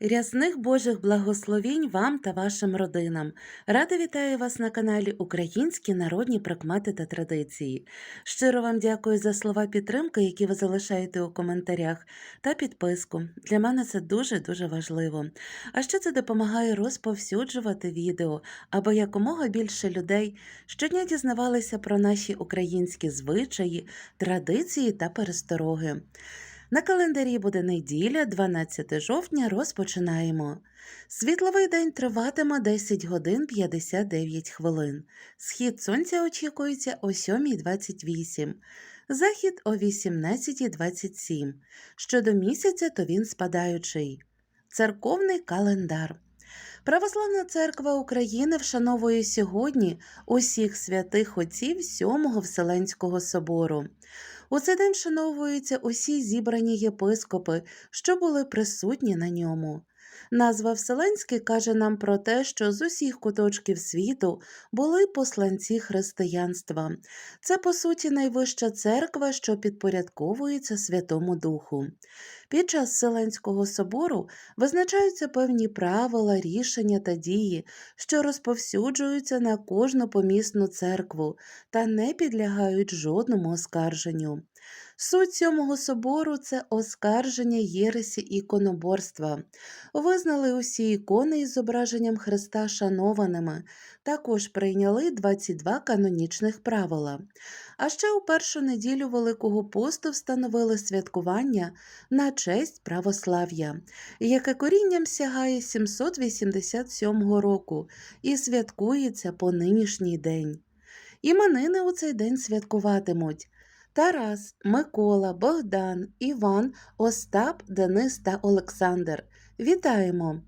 Рясних Божих благословінь вам та вашим родинам. Рада вітаю вас на каналі Українські народні прикмети та традиції. Щиро вам дякую за слова підтримки, які ви залишаєте у коментарях, та підписку. Для мене це дуже-дуже важливо. А ще це допомагає розповсюджувати відео, аби якомога більше людей щодня дізнавалися про наші українські звичаї, традиції та перестороги. На календарі буде неділя, 12 жовтня. Розпочинаємо. Світловий день триватиме 10 годин 59 хвилин. Схід сонця очікується о 7.28, захід о 18.27. Щодо місяця, то він спадаючий. Церковний календар. Православна церква України вшановує сьогодні усіх святих отців Сьомого Вселенського собору. У цей день вшановуються усі зібрані єпископи, що були присутні на ньому. Назва Вселенський каже нам про те, що з усіх куточків світу були посланці християнства. Це, по суті, найвища церква, що підпорядковується Святому Духу. Під час Вселенського собору визначаються певні правила, рішення та дії, що розповсюджуються на кожну помісну церкву та не підлягають жодному оскарженню. Суть сьомого собору це оскарження єресі іконоборства. Визнали усі ікони із зображенням Христа шанованими, також прийняли 22 канонічних правила. А ще у першу неділю Великого посту встановили святкування на честь православ'я, яке корінням сягає 787 року і святкується по нинішній день. Іменини у цей день святкуватимуть Тарас, Микола, Богдан, Іван, Остап, Денис та Олександр. Вітаємо!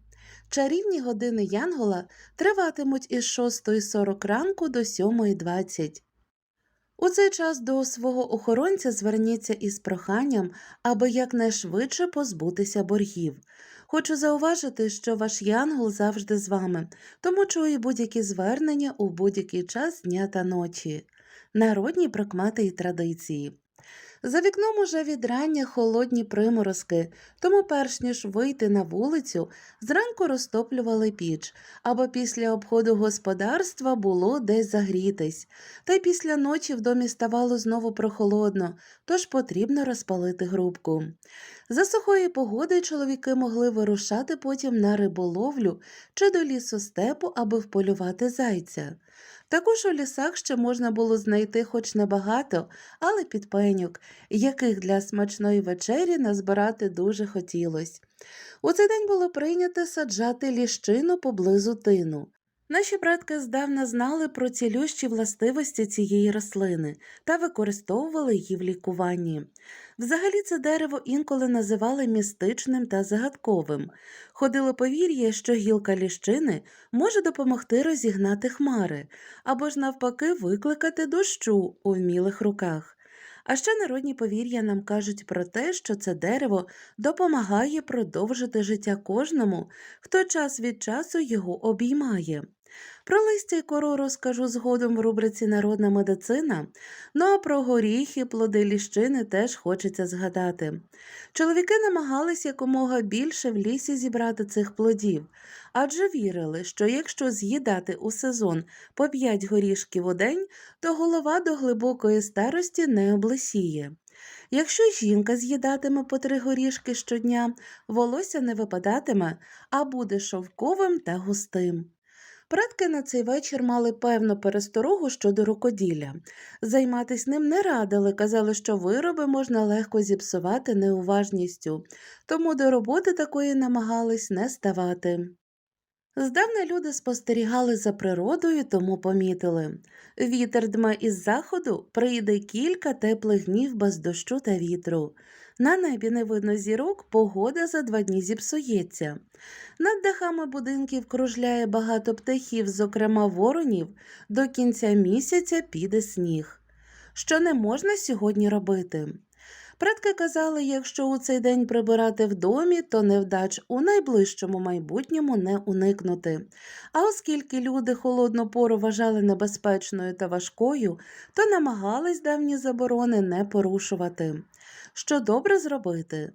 Чарівні години Янгола триватимуть із 6.40 ранку до 7.20. У цей час до свого охоронця зверніться із проханням, аби якнайшвидше позбутися боргів. Хочу зауважити, що ваш янгол завжди з вами, тому чує будь-які звернення у будь-який час дня та ночі. Народні прикмети і традиції. За вікном уже від рання холодні приморозки, тому перш ніж вийти на вулицю, зранку розтоплювали піч, аби після обходу господарства було десь загрітись. Та й після ночі в домі ставало знову прохолодно, тож потрібно розпалити грубку. За сухої погоди чоловіки могли вирушати потім на риболовлю чи до лісу степу, аби вполювати зайця. Також у лісах ще можна було знайти хоч небагато, але підпеньок, яких для смачної вечері назбирати дуже хотілось. У цей день було прийнято саджати ліщину поблизу тину. Наші предки здавна знали про цілющі властивості цієї рослини та використовували її в лікуванні. Взагалі це дерево інколи називали містичним та загадковим. Ходило повір'я, що гілка ліщини може допомогти розігнати хмари або ж навпаки викликати дощу у вмілих руках. А ще народні повір'я нам кажуть про те, що це дерево допомагає продовжити життя кожному, хто час від часу його обіймає. Про листя й кору розкажу згодом в рубриці Народна медицина, ну а про горіхи, плоди ліщини теж хочеться згадати. Чоловіки намагались якомога більше в лісі зібрати цих плодів, адже вірили, що якщо з'їдати у сезон по 5 горішків у день, то голова до глибокої старості не облисіє. Якщо жінка з'їдатиме по три горішки щодня, волосся не випадатиме, а буде шовковим та густим. Предки на цей вечір мали певну пересторогу щодо рукоділля. Займатись ним не радили, казали, що вироби можна легко зіпсувати неуважністю, тому до роботи такої намагались не ставати. Здавна люди спостерігали за природою, тому помітили. Вітер дме із заходу, прийде кілька теплих днів без дощу та вітру. На небі не видно зірок, погода за два дні зіпсується. Над дахами будинків кружляє багато птахів, зокрема воронів, до кінця місяця піде сніг. Що не можна сьогодні робити? Предки казали, якщо у цей день прибирати в домі, то невдач у найближчому майбутньому не уникнути. А оскільки люди холодну пору вважали небезпечною та важкою, то намагались давні заборони не порушувати. Що добре зробити?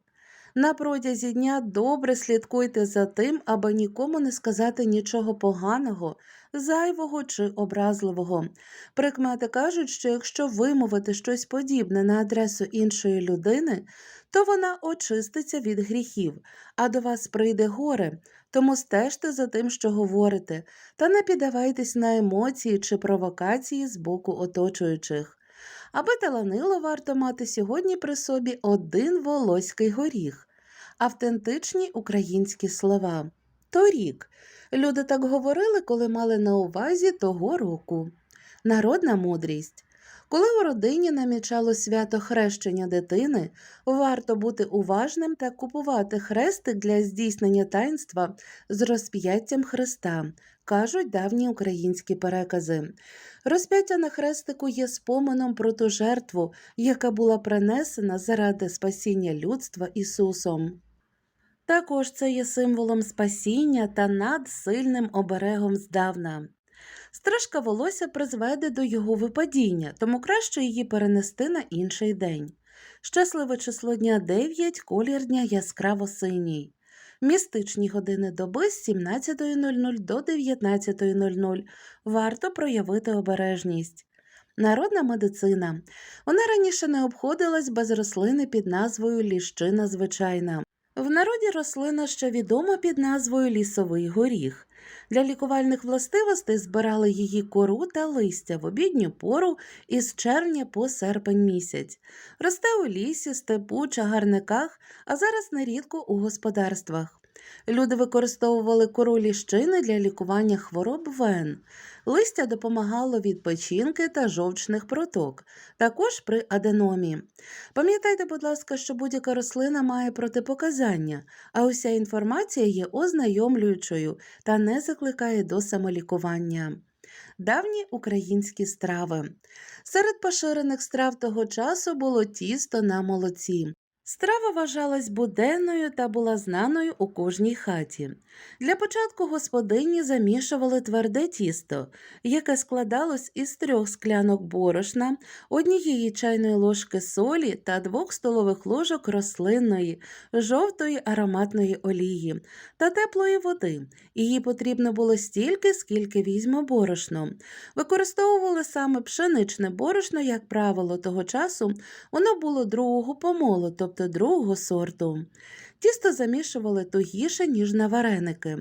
На протязі дня добре слідкуйте за тим, аби нікому не сказати нічого поганого, зайвого чи образливого. Прикмети кажуть, що якщо вимовити щось подібне на адресу іншої людини, то вона очиститься від гріхів, а до вас прийде горе. Тому стежте за тим, що говорите, та не піддавайтесь на емоції чи провокації з боку оточуючих. Аби таланило, варто мати сьогодні при собі один волоський горіх, автентичні українські слова. Торік. Люди так говорили, коли мали на увазі того року. Народна мудрість. Коли у родині намічало свято хрещення дитини, варто бути уважним та купувати хрестик для здійснення таїнства з розп'яттям Христа, кажуть давні українські перекази. Розп'яття на хрестику є споменом про ту жертву, яка була принесена заради спасіння людства Ісусом. Також це є символом спасіння та надсильним оберегом здавна. Стрижка волосся призведе до його випадіння, тому краще її перенести на інший день. Щасливе число дня 9, колір дня яскраво синій. Містичні години доби з 17.00 до 19.00 варто проявити обережність. Народна медицина. Вона раніше не обходилась без рослини під назвою ліщина звичайна. В народі рослина ще відома під назвою лісовий горіх. Для лікувальних властивостей збирали її кору та листя в обідню пору із червня по серпень місяць. Росте у лісі, степу, чагарниках, а зараз нерідко у господарствах. Люди використовували кору ліщини для лікування хвороб вен. Листя допомагало від печінки та жовчних проток, також при аденомі. Пам'ятайте, будь ласка, що будь-яка рослина має протипоказання, а уся інформація є ознайомлюючою та не закликає до самолікування. Давні українські страви. Серед поширених страв того часу було тісто на молоці. Страва вважалась буденною та була знаною у кожній хаті. Для початку господині замішували тверде тісто, яке складалось із трьох склянок борошна, однієї чайної ложки солі та двох столових ложок рослинної, жовтої ароматної олії та теплої води. Її потрібно було стільки, скільки візьме борошно. Використовували саме пшеничне борошно, як правило, того часу воно було другого помолу, тобто другого сорту. Тісто замішували тугіше, ніж на вареники,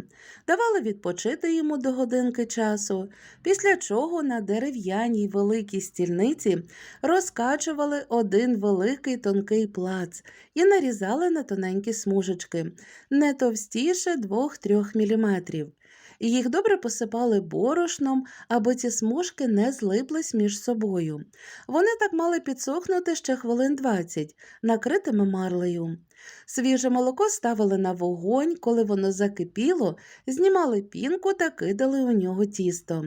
давали відпочити йому до годинки часу, після чого на дерев'яній великій стільниці розкачували один великий тонкий плац і нарізали на тоненькі смужечки, не товстіше 2-3 мм. Їх добре посипали борошном, аби ці смужки не злиплись між собою. Вони так мали підсохнути ще хвилин 20, накритими марлею. Свіже молоко ставили на вогонь, коли воно закипіло, знімали пінку та кидали у нього тісто,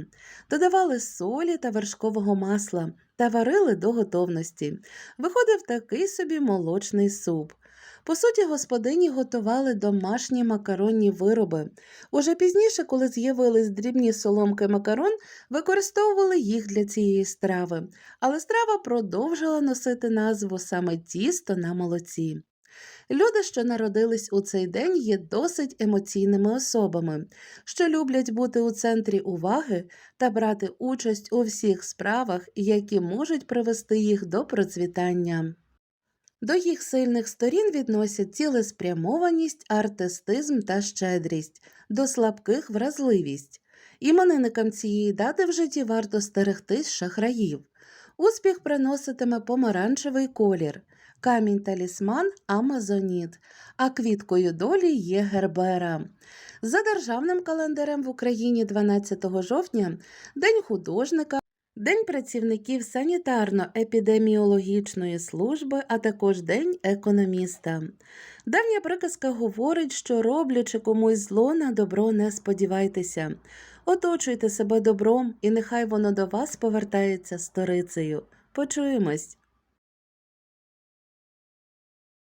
додавали солі та вершкового масла та варили до готовності. Виходив такий собі молочний суп. По суті, господині готували домашні макаронні вироби. Уже пізніше, коли з'явились дрібні соломки макарон, використовували їх для цієї страви, але страва продовжила носити назву саме тісто на молоці. Люди, що народились у цей день, є досить емоційними особами, що люблять бути у центрі уваги та брати участь у всіх справах, які можуть привести їх до процвітання. До їх сильних сторін відносять цілеспрямованість, артистизм та щедрість, до слабких вразливість. Іменинникам цієї дати в житті варто стерегтись шахраїв. Успіх приноситиме помаранчевий колір, камінь талісман амазоніт, а квіткою долі є гербера. За державним календарем в Україні 12 жовтня День художника. День працівників санітарно-епідеміологічної служби, а також День економіста. Давня приказка говорить, що роблячи комусь зло на добро не сподівайтеся. Оточуйте себе добром, і нехай воно до вас повертається сторицею. Почуємось!